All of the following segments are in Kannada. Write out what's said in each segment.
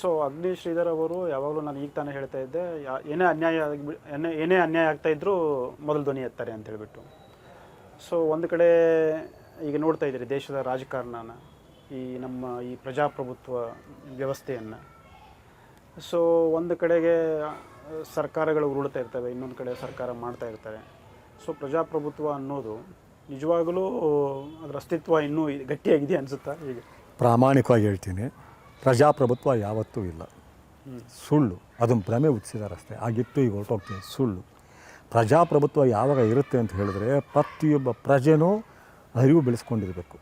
ಸೊ ಅಗ್ನಿ ಶ್ರೀಧರ್ ಅವರು ಯಾವಾಗಲೂ ನಾನು ಈಗ ತಾನೇ ಹೇಳ್ತಾ ಇದ್ದೆ, ಯಾ- ಏನೇ ಅನ್ಯಾಯ ಆಗ್ಬಿ- ಏನೇ ಅನ್ಯಾಯ ಆಗ್ತಾ ಇದ್ರೂ ಮೊದಲು ಧ್ವನಿ ಎತ್ತಾರೆ ಅಂತ ಹೇಳ್ಬಿಟ್ಟು. ಸೊ ಒಂದು ಕಡೆ ಈಗ ನೋಡ್ತಾ ಇದ್ದೀರಿ ದೇಶದ ರಾಜಕಾರಣನ, ಈ ನಮ್ಮ ಈ ಪ್ರಜಾಪ್ರಭುತ್ವ ವ್ಯವಸ್ಥೆಯನ್ನು. ಸೊ ಒಂದು ಕಡೆಗೆ ಸರ್ಕಾರಗಳು ಉರುಳ್ತಾ ಇರ್ತವೆ, ಇನ್ನೊಂದು ಕಡೆ ಸರ್ಕಾರ ಮಾಡ್ತಾ ಇರ್ತಾರೆ. ಸೊ ಪ್ರಜಾಪ್ರಭುತ್ವ ಅನ್ನೋದು ನಿಜವಾಗಲೂ ಅದರ ಅಸ್ತಿತ್ವ ಇನ್ನೂ ಗಟ್ಟಿಯಾಗಿದೆ ಅನಿಸುತ್ತಾ ಈಗ? ಪ್ರಾಮಾಣಿಕವಾಗಿ ಹೇಳ್ತೀನಿ. ಪ್ರಜಾಪ್ರಭುತ್ವ ಯಾವತ್ತೂ ಇಲ್ಲ. ಸುಳ್ಳು ಅದನ್ನು ಭ್ರಮೆ ಹುಟ್ಟಿಸಿದಾರೆ ಅಷ್ಟೇ. ಆಗಿತ್ತು ಈಗ ಹೊರಟೋಗ್ತೀನಿ. ಸುಳ್ಳು. ಪ್ರಜಾಪ್ರಭುತ್ವ ಯಾವಾಗ ಇರುತ್ತೆ ಅಂತ ಹೇಳಿದ್ರೆ ಪ್ರತಿಯೊಬ್ಬ ಪ್ರಜೆನೂ ಅರಿವು ಬೆಳೆಸ್ಕೊಂಡಿರಬೇಕು.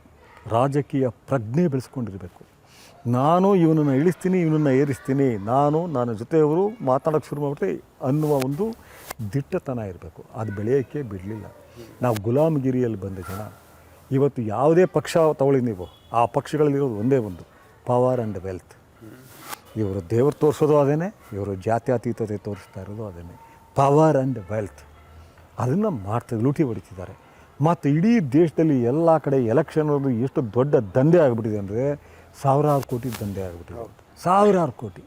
ರಾಜಕೀಯ ಪ್ರಜ್ಞೆ ಬೆಳೆಸ್ಕೊಂಡಿರಬೇಕು. ನಾನು ಇವನನ್ನು ಇಳಿಸ್ತೀನಿ, ಇವನನ್ನು ಏರಿಸ್ತೀನಿ. ನಾನು, ನನ್ನ ಜೊತೆಯವರು ಮಾತಾಡೋಕ್ಕೆ ಶುರು ಮಾಡಿಬಿಟ್ರೆ ಅನ್ನುವ ಒಂದು ದಿಟ್ಟತನ ಇರಬೇಕು. ಅದು ಬೆಳೆಯೋಕ್ಕೆ ಬಿಡಲಿಲ್ಲ. ನಾವು ಗುಲಾಮಗಿರಿಯಲ್ಲಿ ಬಂದ ಜನ. ಇವತ್ತು ಯಾವುದೇ ಪಕ್ಷ ತಗೊಳ್ಳಿ ನೀವು. ಆ ಪಕ್ಷಗಳಲ್ಲಿರೋದು ಒಂದೇ ಒಂದು. Power and wealth. ಇವರು ದೇವರು ತೋರಿಸೋದು ಅದೇನೆ ಇವರು ಜಾತ್ಯತೀತತೆ ತೋರಿಸ್ತಾ ಇರೋದು ಅದೇನೆ. Power and wealth. ಅದನ್ನು ಮಾಡ್ತಾ ಲೂಟಿ ಹೊಡಿತಿದ್ದಾರೆ. ಮತ್ತು ಇಡೀ ದೇಶದಲ್ಲಿ ಎಲ್ಲ ಕಡೆ ಎಲೆಕ್ಷನ್ ಅನ್ನೋದು ಎಷ್ಟು ದೊಡ್ಡ ದಂಧೆ ಆಗಿಬಿಟ್ಟಿದೆ ಅಂದರೆ ಸಾವಿರಾರು ಕೋಟಿ ದಂಧೆ ಆಗಿಬಿಟ್ಟಿದೆ. ಸಾವಿರಾರು ಕೋಟಿ.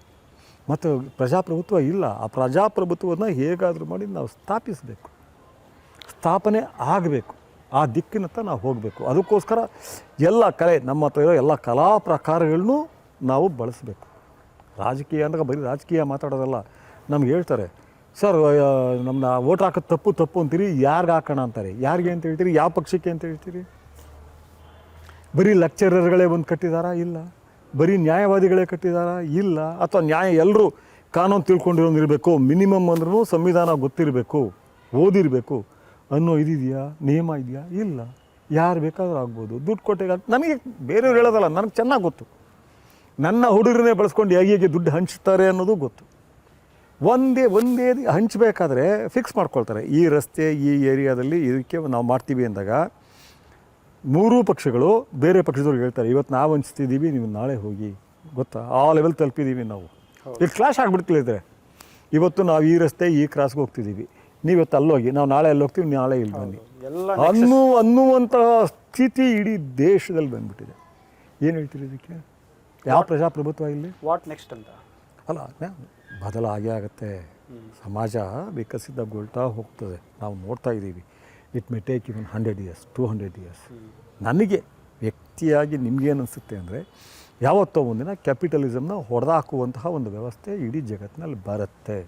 ಮತ್ತು ಪ್ರಜಾಪ್ರಭುತ್ವ ಇಲ್ಲ. ಆ ಪ್ರಜಾಪ್ರಭುತ್ವವನ್ನು ಹೇಗಾದರೂ ಮಾಡಿ ನಾವು ಸ್ಥಾಪಿಸಬೇಕು. ಸ್ಥಾಪನೆ ಆಗಬೇಕು. ಆ ದಿಕ್ಕಿನತ್ತ ನಾವು ಹೋಗಬೇಕು. ಅದಕ್ಕೋಸ್ಕರ ಎಲ್ಲ ಕಲೆ ನಮ್ಮ ಹತ್ರ ಇರೋ ಎಲ್ಲ ಕಲಾ ಪ್ರಕಾರಗಳನ್ನೂ ನಾವು ಬಳಸಬೇಕು. ರಾಜಕೀಯ ಅಂದಾಗ ಬರೀ ರಾಜಕೀಯ ಮಾತಾಡೋದಲ್ಲ, ನಮ್ಗೆ ಹೇಳ್ತಾರೆ, ಸರ್ ನಮ್ಮನ್ನ ಓಟ್ ಹಾಕೋದು ತಪ್ಪು ತಪ್ಪು ಅಂತೀರಿ, ಯಾರಿಗೆ ಹಾಕೋಣ ಅಂತಾರೆ? ಯಾರಿಗೆ ಅಂತ ಹೇಳ್ತೀರಿ? ಯಾವ ಪಕ್ಷಕ್ಕೆ ಅಂತ ಹೇಳ್ತೀರಿ? ಬರೀ ಲೆಕ್ಚರರ್ಗಳೇ ಬಂದು ಕಟ್ಟಿದಾರಾ? ಇಲ್ಲ. ಬರೀ ನ್ಯಾಯವಾದಿಗಳೇ ಕಟ್ಟಿದಾರಾ? ಇಲ್ಲ. ಅಥವಾ ನ್ಯಾಯ ಎಲ್ಲರೂ ಕಾನೂನು ತಿಳ್ಕೊಂಡಿರೋಂಗಿರಬೇಕು, ಮಿನಿಮಮ್ ಅಂದ್ರೂ ಸಂವಿಧಾನ ಗೊತ್ತಿರಬೇಕು, ಓದಿರಬೇಕು. ಅನ್ನೋ ಇದಿದೆಯಾ ನಿಯಮ ಇದೆಯಾ? ಇಲ್ಲ. ಯಾರು ಬೇಕಾದರೂ ಆಗ್ಬೋದು. ದುಡ್ಡು ಕೊಟ್ಟೆ ನನಗೆ ಬೇರೆಯವ್ರು ಹೇಳೋದಲ್ಲ ನನಗೆ ಚೆನ್ನಾಗಿ ಗೊತ್ತು. ನನ್ನ ಹುಡುಗರನ್ನೇ ಬಳಸ್ಕೊಂಡು ಹೇಗೆ ಹೇಗೆ ದುಡ್ಡು ಹಂಚ್ತಾರೆ ಅನ್ನೋದು ಗೊತ್ತು. ಒಂದೇ ಒಂದೇ ಹಂಚಬೇಕಾದ್ರೆ ಫಿಕ್ಸ್ ಮಾಡ್ಕೊಳ್ತಾರೆ. ಈ ರಸ್ತೆ ಈ ಏರಿಯಾದಲ್ಲಿ ಇದಕ್ಕೆ ನಾವು ಮಾಡ್ತೀವಿ ಅಂದಾಗ ಮೂರೂ ಪಕ್ಷಗಳು ಬೇರೆ ಪಕ್ಷದವ್ರಿಗೆ ಹೇಳ್ತಾರೆ ಇವತ್ತು ನಾವು ಹಂಚ್ತಿದ್ದೀವಿ ನೀವು ನಾಳೆ ಹೋಗಿ. ಗೊತ್ತಾ? ಆ ಲೆವೆಲ್ ತಲುಪಿದ್ದೀವಿ ನಾವು. ಇಲ್ಲಿ ಕ್ಲಾಶ್ ಆಗಿಬಿಡ್ತಿದ್ರೆ ಇವತ್ತು ನಾವು ಈ ರಸ್ತೆ ಈ ಕ್ರಾಸ್ಗೆ ಹೋಗ್ತಿದ್ದೀವಿ. ನೀವು ಇವತ್ತು ಅಲ್ಲೋಗಿ ನಾವು ನಾಳೆ ಅಲ್ಲಿ ಹೋಗ್ತೀವಿ ನಾಳೆ ಇಲ್ಲಿ ಬನ್ನಿ. ಅನ್ನು ಅನ್ನೋ ಅನ್ನುವಂತಹ ಸ್ಥಿತಿ ಇಡೀ ದೇಶದಲ್ಲಿ ಬಂದ್ಬಿಟ್ಟಿದೆ. ಏನು ಹೇಳ್ತೀರಿ ಇದಕ್ಕೆ? ಯಾವ ಪ್ರಜಾಪ್ರಭುತ್ವ ಇಲ್ಲಿ? ವಾಟ್ ನೆಕ್ಸ್ಟ್ ಅಂತ? ಅಲ್ಲ ಬದಲಾಗೇ ಆಗುತ್ತೆ. ಸಮಾಜ ವಿಕಸಿತಗೊಳ್ತಾ ಹೋಗ್ತದೆ. ನಾವು ನೋಡ್ತಾ ಇದ್ದೀವಿ. It may take even hundred years two hundred years ನನಗೆ ವ್ಯಕ್ತಿಯಾಗಿ ನಿಮಗೇನು ಅನಿಸುತ್ತೆ ಅಂದರೆ ಯಾವತ್ತೋ ಒಂದಿನ ಕ್ಯಾಪಿಟಲಿಸಮ್ನ ಹೊಡೆದಾಕುವಂತಹ ಒಂದು ವ್ಯವಸ್ಥೆ ಇಡೀ ಜಗತ್ತಿನಲ್ಲಿ ಬರುತ್ತೆ.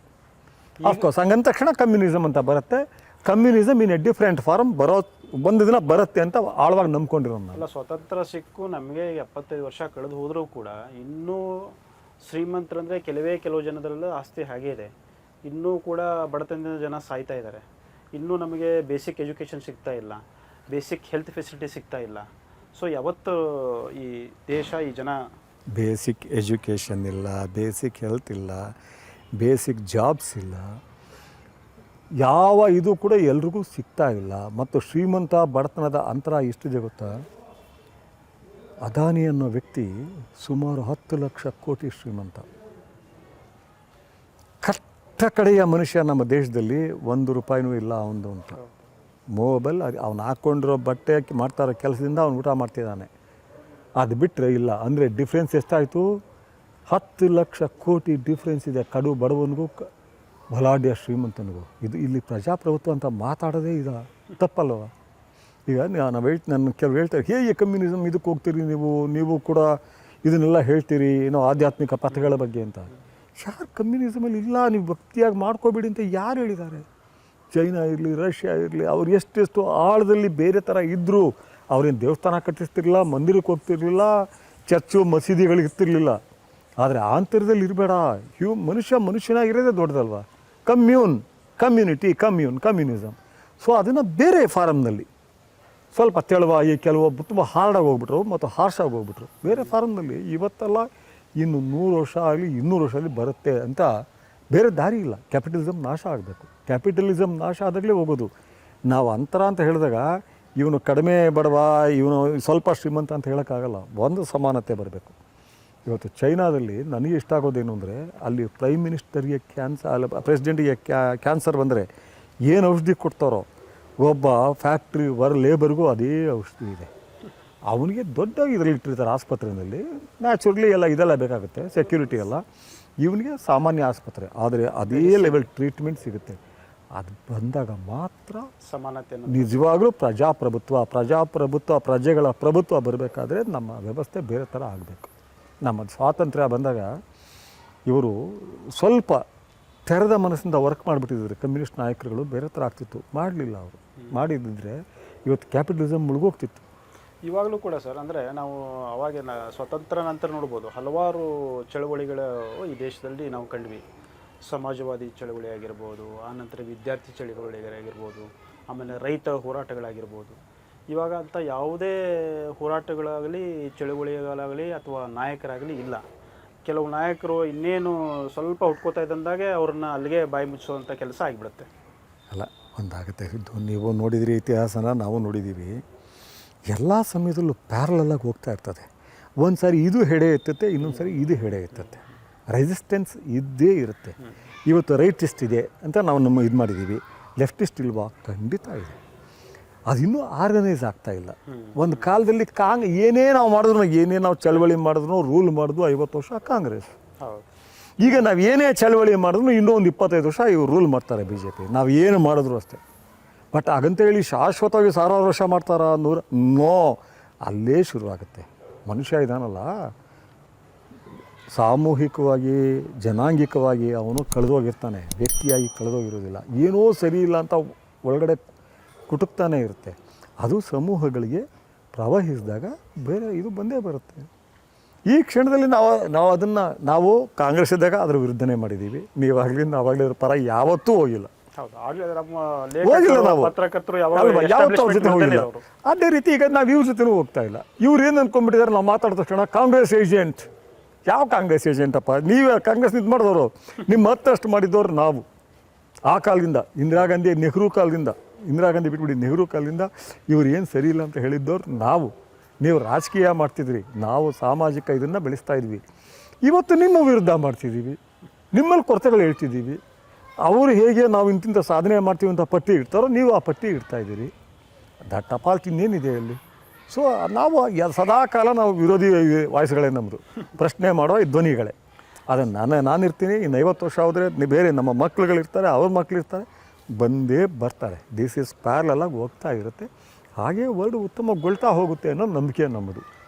ಆಫ್ಕೋರ್ಸ್ ಹಂಗಂದ ತಕ್ಷಣ ಕಮ್ಯುನಿಸಮ್ ಅಂತ ಬರುತ್ತೆ. Communism in a different form ಬರೋ ಒಂದು ದಿನ ಬರುತ್ತೆ ಅಂತ ಆಳವಾಗಿ ನಂಬ್ಕೊಂಡಿರೋ ನಾನು. ಅಲ್ಲ ಸ್ವತಂತ್ರ ಸಿಕ್ಕು ನಮಗೆ ಎಪ್ಪತ್ತೈದು ವರ್ಷ ಕಳೆದು ಹೋದರೂ ಕೂಡ ಇನ್ನೂ ಶ್ರೀಮಂತರಂದರೆ ಕೆಲವೇ ಕೆಲವು ಜನದಲ್ಲ ಆಸ್ತಿ ಹಾಗೇ ಇದೆ. ಇನ್ನೂ ಕೂಡ ಬಡತನದ ಜನ ಸಾಯ್ತಾ ಇದ್ದಾರೆ. ಇನ್ನೂ ನಮಗೆ ಬೇಸಿಕ್ ಎಜುಕೇಷನ್ ಸಿಗ್ತಾ ಇಲ್ಲ. ಬೇಸಿಕ್ ಹೆಲ್ತ್ ಫೆಸಿಲಿಟಿ ಸಿಗ್ತಾ ಇಲ್ಲ. ಸೊ ಯಾವತ್ತು ಈ ದೇಶ ಈ ಜನ ಬೇಸಿಕ್ ಎಜುಕೇಷನ್ ಇಲ್ಲ ಬೇಸಿಕ್ ಹೆಲ್ತ್ ಇಲ್ಲ. ಬೇಸಿಕ್ ಜಾಬ್ಸ್ ಇಲ್ಲ. ಯಾವ ಇದು ಕೂಡ ಎಲ್ರಿಗೂ ಸಿಗ್ತಾ ಇಲ್ಲ. ಮತ್ತು ಶ್ರೀಮಂತ ಬಡತನದ ಅಂತರ ಎಷ್ಟಿದೆ ಗೊತ್ತಾ? ಅದಾನಿ ಅನ್ನೋ ವ್ಯಕ್ತಿ ಸುಮಾರು ಹತ್ತು ಲಕ್ಷ ಕೋಟಿ ಶ್ರೀಮಂತ. ಕಟ್ಟ ಕಡೆಯ ಮನುಷ್ಯ ನಮ್ಮ ದೇಶದಲ್ಲಿ ಒಂದು ರೂಪಾಯಿನೂ ಇಲ್ಲ ಅವನದು ಅಂತ. ಮೊಬೈಲ್ ಅದು ಅವನು ಹಾಕ್ಕೊಂಡಿರೋ ಬಟ್ಟೆ ಮಾಡ್ತಾರೋ ಕೆಲಸದಿಂದ ಅವನು ಊಟ ಮಾಡ್ತಿದ್ದಾನೆ. ಅದು ಬಿಟ್ಟರೆ ಇಲ್ಲ. ಅಂದರೆ ಡಿಫ್ರೆನ್ಸ್ ಎಷ್ಟಾಯಿತು? ಹತ್ತು ಲಕ್ಷ ಕೋಟಿ ಡಿಫ್ರೆನ್ಸ್ ಇದೆ ಕಡು ಬಡವನಿಗೂ ಬಲಾಢ್ಯ ಶ್ರೀಮಂತನಿಗೂ. ಇದು ಇಲ್ಲಿ ಪ್ರಜಾಪ್ರಭುತ್ವ ಅಂತ ಮಾತಾಡೋದೇ ಇದು, ತಪ್ಪಲ್ವ? ಈಗ ನಾನು ನಾವು ಹೇಳ್ ನನ್ನ ಕೆಲವು ಹೇಳ್ತಾರೆ, ಹೇಗೆ ಕಮ್ಯುನಿಸಮ್ ಇದಕ್ಕೆ ಹೋಗ್ತೀರಿ ನೀವು? ನೀವು ಕೂಡ ಇದನ್ನೆಲ್ಲ ಹೇಳ್ತೀರಿ, ಏನೋ ಆಧ್ಯಾತ್ಮಿಕ ಪಥಗಳ ಬಗ್ಗೆ ಅಂತ. ಯಾರು ಕಮ್ಯುನಿಸಮಲ್ಲಿ ಇಲ್ಲ, ನೀವು ಭಕ್ತಿಯಾಗಿ ಮಾಡ್ಕೋಬೇಡಿ ಅಂತ ಯಾರು ಹೇಳಿದ್ದಾರೆ ಚೈನಾ ಇರಲಿ, ರಷ್ಯಾ ಇರಲಿ, ಅವ್ರು ಎಷ್ಟೆಷ್ಟು ಆಳದಲ್ಲಿ ಬೇರೆ ಥರ ಇದ್ದರೂ ಅವ್ರೇನು ದೇವಸ್ಥಾನ ಕಟ್ಟಿಸ್ತಿರ್ಲಿಲ್ಲ, ಮಂದಿರಕ್ಕೆ ಹೋಗ್ತಿರ್ಲಿಲ್ಲ, ಚರ್ಚು ಮಸೀದಿಗಳಿಗೆ ಇರ್ತಿರ್ಲಿಲ್ಲ. ಆದರೆ ಆಂತರ್ಯದಲ್ಲಿ ಇರಬೇಡ. ಹ್ಯೂ, ಮನುಷ್ಯ ಮನುಷ್ಯನಾಗಿರೋದೇ ದೊಡ್ಡದಲ್ವ? Commune, community, commune communism so, ಅದನ್ನು ಬೇರೆ ಫಾರಮ್ನಲ್ಲಿ ಸ್ವಲ್ಪ ತೆಳುವಾಗಿ ಕೆಲವೊಬ್ಬರು ತುಂಬ ಹಾರ್ಡಾಗಿ ಹೋಗ್ಬಿಟ್ರು ಮತ್ತು ಹಾರ್ಷಾಗಿ ಹೋಗ್ಬಿಟ್ರು. ಬೇರೆ ಫಾರಮ್ನಲ್ಲಿ ಇವತ್ತೆಲ್ಲ ಇನ್ನು ನೂರು ವರ್ಷ ಆಗಲಿ, ಇನ್ನೂರು ವರ್ಷ ಆಗಲಿ ಬರುತ್ತೆ ಅಂತ ಬೇರೆ ದಾರಿ ಇಲ್ಲ. ಕ್ಯಾಪಿಟಲಿಸಮ್ ನಾಶ ಆಗಬೇಕು. ಕ್ಯಾಪಿಟಲಿಸಮ್ ನಾಶ ಆದಾಗಲೇ ಹೋಗೋದು. ನಾವು ಅಂತರ ಅಂತ ಹೇಳಿದಾಗ, ಇವನು ಕಡಿಮೆ ಬಡವ, ಇವನು ಸ್ವಲ್ಪ ಶ್ರೀಮಂತ ಅಂತ ಹೇಳೋಕ್ಕಾಗಲ್ಲ. ಒಂದು ಸಮಾನತೆ ಬರಬೇಕು. ಇವತ್ತು ಚೈನಾದಲ್ಲಿ ನನಗೆ ಇಷ್ಟ ಆಗೋದೇನು ಅಂದರೆ ಅಲ್ಲಿ ಪ್ರೈಮ್ ಮಿನಿಸ್ಟರ್ಗೆ ಕ್ಯಾನ್ಸರ್ ಅಲ್ಲ ಪ್ರೆಸಿಡೆಂಟಿಗೆ ಕ್ಯಾನ್ಸರ್ ಬಂದರೆ ಏನು ಔಷಧಿ ಕೊಡ್ತಾರೋ ಒಬ್ಬ ಫ್ಯಾಕ್ಟ್ರಿ ವರ್ ಲೇಬರ್ಗೂ ಅದೇ ಔಷಧಿ ಇದೆ. ಅವನಿಗೆ ದೊಡ್ಡ ಇದರಲ್ಲಿ ಇಟ್ಟಿರ್ತಾರೆ ಆಸ್ಪತ್ರೆಯಲ್ಲಿ ನ್ಯಾಚುರಲಿ ಎಲ್ಲ ಇದೆಲ್ಲ ಬೇಕಾಗುತ್ತೆ ಸೆಕ್ಯೂರಿಟಿ ಎಲ್ಲ. ಇವನಿಗೆ ಸಾಮಾನ್ಯ ಆಸ್ಪತ್ರೆ ಆದರೆ ಅದೇ ಲೆವೆಲ್ ಟ್ರೀಟ್ಮೆಂಟ್ ಸಿಗುತ್ತೆ. ಅದು ಬಂದಾಗ ಮಾತ್ರ ಸಮಾನತೆ ನಿಜವಾಗ್ಲೂ ಪ್ರಜಾಪ್ರಭುತ್ವ ಪ್ರಜಾಪ್ರಭುತ್ವ ಪ್ರಜೆಗಳ ಪ್ರಭುತ್ವ ಬರಬೇಕಾದ್ರೆ ನಮ್ಮ ವ್ಯವಸ್ಥೆ ಬೇರೆ ಥರ ಆಗಬೇಕು. ನಮ್ಮ ಸ್ವಾತಂತ್ರ್ಯ ಬಂದಾಗ ಇವರು ಸ್ವಲ್ಪ ತೆರೆದ ಮನಸ್ಸಿಂದ ವರ್ಕ್ ಮಾಡಿಬಿಟ್ಟಿದ್ದಾರೆ. ಕಮ್ಯುನಿಸ್ಟ್ ನಾಯಕರುಗಳು ಬೇರೆ ಥರ ಆಗ್ತಿತ್ತು. ಮಾಡಲಿಲ್ಲ ಅವರು. ಮಾಡಿದ್ದಿದ್ರೆ ಇವತ್ತು ಕ್ಯಾಪಿಟಲಿಸಮ್ ಮುಳುಗೋಗ್ತಿತ್ತು. ಇವಾಗಲೂ ಕೂಡ ಸರ್, ಅಂದರೆ ನಾವು ಅವಾಗಿನ ಸ್ವತಂತ್ರ ನಂತರ ನೋಡ್ಬೋದು. ಹಲವಾರು ಚಳವಳಿಗಳು ಈ ದೇಶದಲ್ಲಿ ನಾವು ಕಂಡ್ವಿ. ಸಮಾಜವಾದಿ ಚಳವಳಿ ಆಗಿರ್ಬೋದು ಆನಂತರ ವಿದ್ಯಾರ್ಥಿ ಚಳವಳಿಗಳಾಗಿರ್ಬೋದು, ಆಮೇಲೆ ರೈತ ಹೋರಾಟಗಳಾಗಿರ್ಬೋದು. ಇವಾಗ ಅಂಥ ಯಾವುದೇ ಹೋರಾಟಗಳಾಗಲಿ ಚಳುವಳಿಗಳಾಗಲಿ ಅಥವಾ ನಾಯಕರಾಗಲಿ ಇಲ್ಲ. ಕೆಲವು ನಾಯಕರು ಇನ್ನೇನು ಸ್ವಲ್ಪ ಹುಟ್ಕೋತಾ ಇದ್ದಂದಾಗೆ ಅವ್ರನ್ನ ಅಲ್ಲಿಗೆ ಬಾಯಿ ಮುಚ್ಚುವಂಥ ಕೆಲಸ ಆಗಿಬಿಡುತ್ತೆ. ಅಲ್ಲ ಒಂದಾಗುತ್ತೆ. ಇದು ನೀವು ನೋಡಿದಿರಿ ಇತಿಹಾಸನ ನಾವು ನೋಡಿದ್ದೀವಿ ಎಲ್ಲ ಸಮಯದಲ್ಲೂ ಪ್ಯಾರಲಾಗಿ ಹೋಗ್ತಾ ಇರ್ತದೆ. ಒಂದು ಸಾರಿ ಇದು ಹೆಡೆ ಎತ್ತುತ್ತೆ ಇನ್ನೊಂದು ಸಾರಿ ಇದು ಹೆಡೆ ಎತ್ತುತ್ತೆ. ರೆಸಿಸ್ಟೆನ್ಸ್ ಇದ್ದೇ ಇರುತ್ತೆ. ಇವತ್ತು ರೈಟಿಸ್ಟ್ ಇದೆ ಅಂತ ನಾವು ನಮ್ಮ ಇದು ಮಾಡಿದ್ದೀವಿ ಲೆಫ್ಟಿಸ್ಟ್ ಇಲ್ವಾ? ಖಂಡಿತ ಇದೆ. ಅದು ಇನ್ನೂ ಆರ್ಗನೈಸ್ ಆಗ್ತಾ ಇಲ್ಲ. ಒಂದು ಕಾಲದಲ್ಲಿ ಕಾಂಗ್ ಏನೇ ನಾವು ಮಾಡಿದ್ರು ಏನೇ ನಾವು ಚಳವಳಿ ಮಾಡಿದ್ರು ರೂಲ್ ಮಾಡಿದ್ರು ಐವತ್ತು ವರ್ಷ ಕಾಂಗ್ರೆಸ್. ಈಗ ನಾವು ಏನೇ ಚಳವಳಿ ಮಾಡಿದ್ರು ಇನ್ನೂ ಒಂದು ಇಪ್ಪತ್ತೈದು ವರ್ಷ ಇವ್ರು ರೂಲ್ ಮಾಡ್ತಾರೆ ಬಿ ಜೆ ಪಿ ನಾವು ಏನು ಮಾಡಿದ್ರು ಅಷ್ಟೇ. ಬಟ್ ಹಾಗಂತೇಳಿ ಶಾಶ್ವತವಾಗಿ ಸಾವಿರಾರು ವರ್ಷ ಮಾಡ್ತಾರ ನೂರ ನೋ. ಅಲ್ಲೇ ಶುರುವಾಗುತ್ತೆ. ಮನುಷ್ಯ ಇದಾನಲ್ಲ. ಸಾಮೂಹಿಕವಾಗಿ ಜನಾಂಗಿಕವಾಗಿ ಅವನು ಕಳೆದೋಗಿರ್ತಾನೆ. ವ್ಯಕ್ತಿಯಾಗಿ ಕಳೆದೋಗಿರೋದಿಲ್ಲ. ಏನೋ ಸರಿ ಇಲ್ಲ ಅಂತ ಒಳಗಡೆ ಕುಟುಕ್ತಾನೆ ಇರುತ್ತೆ. ಅದು ಸಮೂಹಗಳಿಗೆ ಪ್ರವಹಿಸಿದಾಗ ಬೇರೆ ಇದು ಬಂದೇ ಬರುತ್ತೆ. ಈ ಕ್ಷಣದಲ್ಲಿ ನಾವು ನಾವು ಅದನ್ನು ನಾವು ಕಾಂಗ್ರೆಸ್ ಇದ್ದಾಗ ಅದರ ವಿರುದ್ಧನೇ ಮಾಡಿದ್ದೀವಿ ನೀವಾಗಲಿ ನಾವಾಗಲಿ ಅದರ ಪರ ಯಾವತ್ತೂ ಹೋಗಿಲ್ಲ. ಹೋಗಿಲ್ಲ ನಾವು. ಯಾವತ್ತೂ ಅವ್ರ ಜೊತೆ ಹೋಗಿಲ್ಲ. ಅದೇ ರೀತಿ ಈಗ ನಾವು ಇವ್ರ ಜೊತೆನೂ ಹೋಗ್ತಾ ಇಲ್ಲ. ಇವ್ರು ಏನು ಅನ್ಕೊಂಡ್ಬಿಟ್ಟಿದ್ದಾರೆ ನಾವು ಮಾತಾಡಿದ ತಕ್ಷಣ ಕಾಂಗ್ರೆಸ್ ಏಜೆಂಟ್. ಯಾವ ಕಾಂಗ್ರೆಸ್ ಏಜೆಂಟಪ್ಪ? ನೀವೇ ಕಾಂಗ್ರೆಸ್ ಇದು ಮಾಡಿದವರು. ನಿಮ್ಮ ಹತ್ತಷ್ಟು ಮಾಡಿದ್ದವ್ರು ನಾವು. ಆ ಕಾಲದಿಂದ ಇಂದಿರಾ ಗಾಂಧಿ ನೆಹರು ಕಾಲದಿಂದ. ಇಂದಿರಾ ಗಾಂಧಿ ಬಿಟ್ಬಿಡಿ, ನೆಹರು ಕಾಲದಿಂದ ಇವ್ರು ಏನು ಸರಿ ಇಲ್ಲ ಅಂತ ಹೇಳಿದ್ದವ್ರು ನಾವು. ನೀವು ರಾಜಕೀಯ ಮಾಡ್ತಿದ್ರಿ, ನಾವು ಸಾಮಾಜಿಕ ಇದನ್ನು ಬೆಳೆಸ್ತಾ ಇದ್ವಿ. ಇವತ್ತು ನಿಮ್ಮ ವಿರುದ್ಧ ಮಾಡ್ತಿದ್ದೀವಿ, ನಿಮ್ಮಲ್ಲಿ ಕೊರತೆಗಳು ಹೇಳ್ತಿದ್ದೀವಿ. ಅವರು ಹೇಗೆ ನಾವು ಇಂತಿಂಥ ಸಾಧನೆ ಮಾಡ್ತೀವಿ ಅಂತ ಪಟ್ಟಿ ಇಡ್ತಾರೋ, ನೀವು ಆ ಪಟ್ಟಿ ಇಡ್ತಾ ಇದ್ದೀರಿ. ದ ಟಪಾಲ್ತಿ ಇನ್ನೇನಿದೆ ಅಲ್ಲಿ? ಸೊ ನಾವು ಸದಾ ಕಾಲ ನಾವು ವಿರೋಧಿ ವಾಯ್ಸ್ಗಳೇ ನಮ್ಮದು ಪ್ರಶ್ನೆ ಮಾಡೋ ಧ್ವನಿಗಳೇ. ಅದನ್ನು ನಾನು, ನಾನಿರ್ತೀನಿ, ಇನ್ನು ಐವತ್ತು ವರ್ಷ ಆದರೆ ಬೇರೆ ನಮ್ಮ ಮಕ್ಳುಗಳಿರ್ತಾರೆ, ಅವ್ರ ಮಕ್ಳಿರ್ತಾರೆ. ಬಂದೇ ಬರ್ತಾರೆ. ದಿಸ್ ಇಸ್ ಪ್ಯಾರಲಾಗಿ ಹೋಗ್ತಾ ಇರುತ್ತೆ. ಹಾಗೆ ವರ್ಲ್ಡ್ ಉತ್ತಮಗೊಳ್ತಾ ಹೋಗುತ್ತೆ ಅನ್ನೋ ನಂಬಿಕೆ ನಮ್ಮದು.